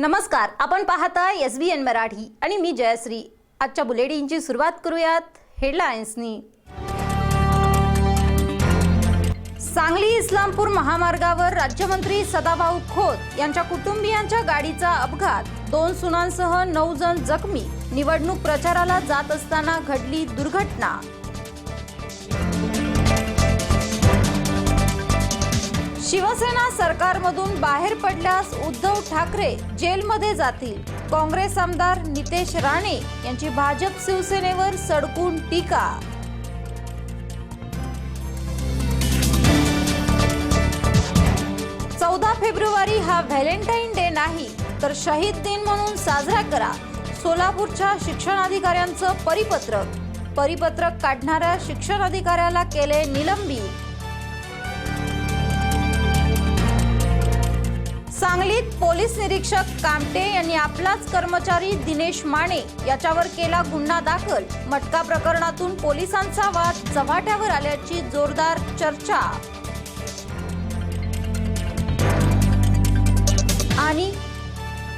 नमस्कार आपण पाहता एस बी एन मराठी आणि मी जयश्री. आजच्या बुलेटिनची सुरुवात करूयात हेडलाईन्सनी सांगली इस्लामपूर महामार्गावर राज्यमंत्री सदाभाऊ खोत यांच्या कुटुंबियांच्या गाडीचा अपघात. दोन सुनांसह नऊ जण जखमी. निवडणूक प्रचाराला जात असताना घडली दुर्घटना. शिवसेना सरकारमधून बाहेर पडल्यास उद्धव ठाकरे जेलमध्ये जातील. काँग्रेस आमदार नितेश राणे यांची भाजप शिवसेनेवर सडकून टीका. चौदा फेब्रुवारी हा व्हॅलेंटाईन डे नाही तर शहीद दिन म्हणून साजरा करा. सोलापूरच्या शिक्षणाधिकाऱ्यांचं परिपत्रक. परिपत्रक काढणाऱ्या शिक्षणाधिकाऱ्याला केले निलंबित. सांगलीत पोलीस निरीक्षक कामटे यांनी आपलाच कर्मचारी दिनेश माने याच्यावर केला गुन्हा दाखल. मटका प्रकरणातून पोलिसांचा वाद चव्हाट्यावर आल्याची जोरदार चर्चा. आणि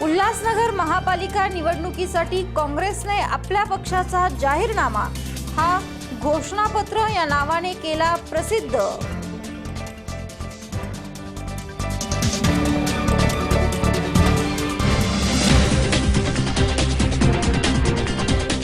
उल्हासनगर महापालिका निवडणुकीसाठी काँग्रेसने आपल्या पक्षाचा जाहीरनामा. हा घोषणापत्र या नावाने केला प्रसिद्ध.